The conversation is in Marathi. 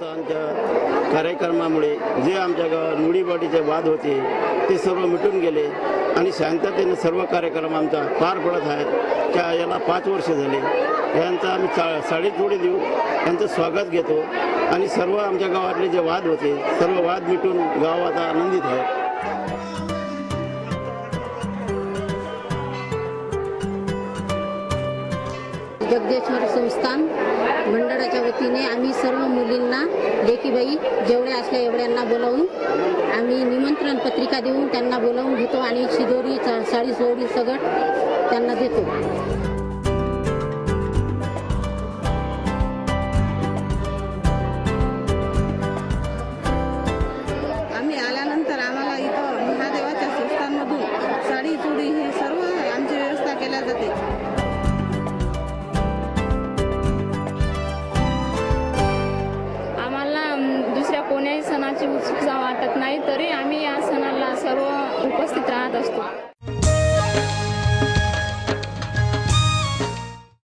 संस्थांच्या कार्यक्रमामुळे. जे आमच्या गावात मुडीबाटीचे वाद होते ते सर्व मिटून गेले. आणि शांततेने सर्व कार्यक्रम आमचा पार पडत आहेत. त्या याला पाच वर्ष झाले. यांचा आम्ही चा साडेचोडी देऊ यांचं स्वागत घेतो. आणि सर्व आमच्या गावातले जे वाद होते सर्व वाद मिटून गाव आता आनंदित आहे जगदेश्वर संस्थान मंडळाच्या वतीने आम्ही सर्व मुलींना लेकीबाई जेवढ्या असल्या एवढ्यांना बोलावून आम्ही निमंत्रण पत्रिका देऊन त्यांना बोलावून घेतो आणि शिदोरी साडी सोडी सगट त्यांना देतो. आम्ही आल्यानंतर आम्हाला इथं महादेवाच्या साडी चुडी हे सर्व आमची व्यवस्था केल्या जाते. सणाची उत्सुकता वाटत नाही तरी आम्ही या सणाला सर्व उपस्थित राहत असतो.